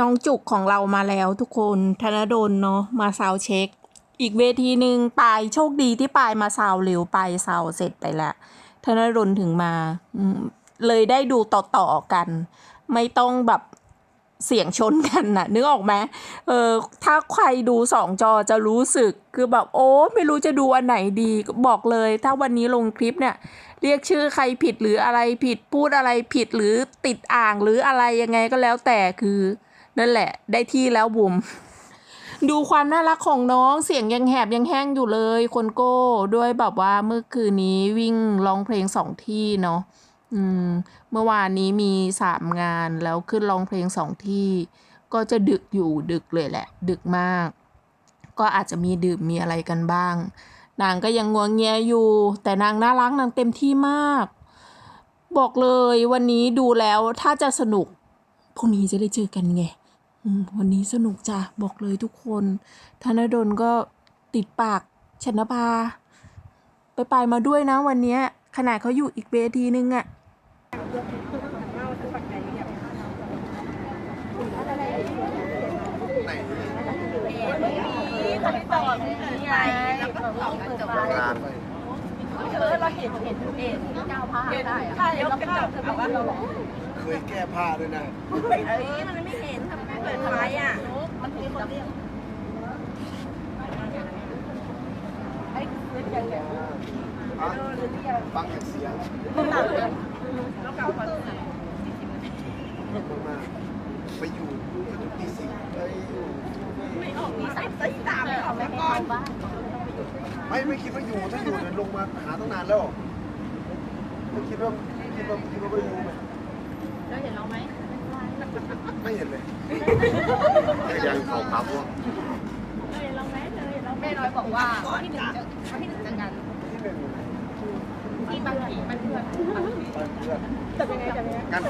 น้องจุกของเรามาแล้วทุกคนธนดลเนาะมาซาวเช็ค อีกเวทีหนึ่งปายโชคดีที่ปายมาซาวเร็วปายซาวเสร็จไปล้วธนดลถึงมาเลยได้ดูต่อๆกัน ไม่ต้องแบบเสียงชนกันน่ะนึกออกไหมเออถ้าใครดูสองจอจะรู้สึกคือแบบโอ้ไม่รู้จะดูอันไหนดีบอกเลย ถ้าวันนี้ลงคลิปเนี่ย เรียกชื่อใครผิดหรืออะไรผิดพูดอะไรผิดหรือติดอ่างหรืออะไรยังไงก็แล้วแต่คือ นั่นแหละ ได้ที่แล้วบุ๋มดูความน่ารักของน้องเสียงยังแหบยังแห้งอยู่เลย คนโก้ด้วยแบบว่าเมื่อคืนนี้วิ่งร้องเพลงสองที่เนาะอืม เมื่อวานนี้มีสามงานแล้วขึ้นร้องเพลงสองที่ ก็จะดึกอยู่ดึกเลยแหละ ดึกมาก ก็อาจจะมีดื่มมีอะไรกันบ้าง นางก็ยังงวงเงียอยู่ แต่นางน่ารักนางเต็มที่มาก บอกเลยวันนี้ดูแล้วถ้าจะสนุกพรุ่งนี้จะได้เจอกันไง วันนี้สนุกจ้ะ บอกเลยทุกคน ธนดลก็ติดปากชนภาไปไปมาด้วยนะวันเนี้ยขนาดเขาอยู่อีกเวทีนึงอะงานถ้ายกกระจกเอาว่าเราเคยแก้ผ้าด้วยนะเอ้ยมันไม่เห็นทำไมไม่ เปิดไฟอะ มันมีคนเรียกฟังจากเสียงแล้วเก่าก่อนมากไปอยู่จนตีสี่ไปอยู่ไม่ออกมีสายตีตามไม่ออกไปก่อนไม่ไม่คิดว่าอยู่ถ้าอยู่เนี่ยลงมาหาตั้งนานแล้วไม่คิดว่าคิดว่าคิดว่าไม่อยู่ไหมแล้วเห็นเราไหมไม่เห็นเลย ยังเขาพับว่าเราไหมเห็นเราแม่น้อยบอกว่าที่หนึ่งจะที่หนึ่งจะกันที่บางทีมันเพื่อนบ้านเพื่เป็นไงจะเป็นไงกัน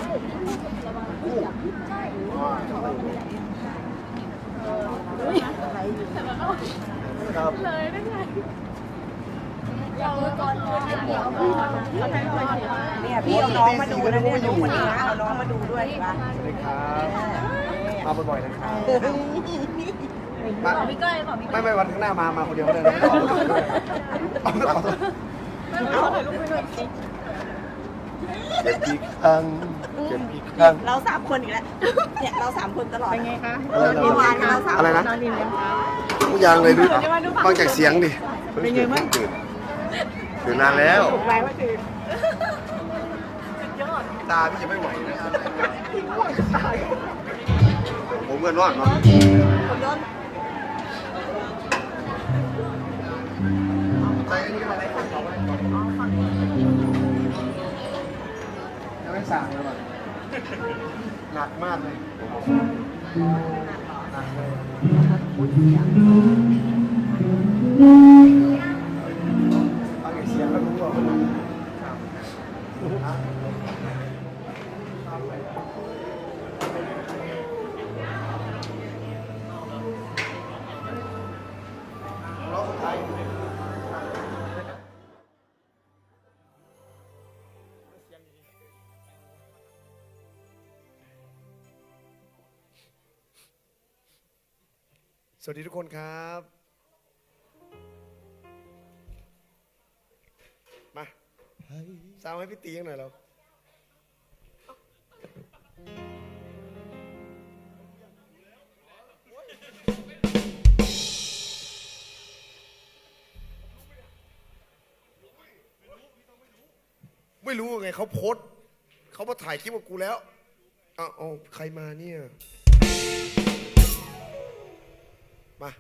คู่อ๋อครับเลยได้ไงเราก่อนเดียวเนี่ยพี่เอาน้องมาดูนะเนี่ยน้องคนนี้นะเอาน้องมาดูด้วยเห็นปะสวัสดีครับ มาบ่อยๆนะครับมาพี่ก้อยบอกพี่ไม่ไม่วันข้างหน้ามามาคนเดียวเลยนะเอาไม่ขอโทษเขาถ่ายรูปไปด้วยสิเจ็บอีกครั้งเจ็บอีกครั้ง เราสามคนอีกแล้ว เนี่ยเราสามคนตลอด เป็นไงคะเมื่อวานเราสามอะไรนะ นอนดีไหมคะ ทุกอย่างเลยดูฟังจากเสียงดิเป็นไงบ้าง ตื่นนานแล้วไปว่าคือตาพี่จะไม่ไหวนะ มเงินอดเนาะคนย้อนใส่อันนี้อะไรยังไม่สั่งเลยว่ะหนักมากเลยหนักเลย สวัสดีทุกคนครับ มาสาวให้พี่ตีกันหน่อยเราไม่รู้ไงเขาโพสเขามาถ่ายคลิปกับกูแล้วเอาเอใครมาเนี่ย มา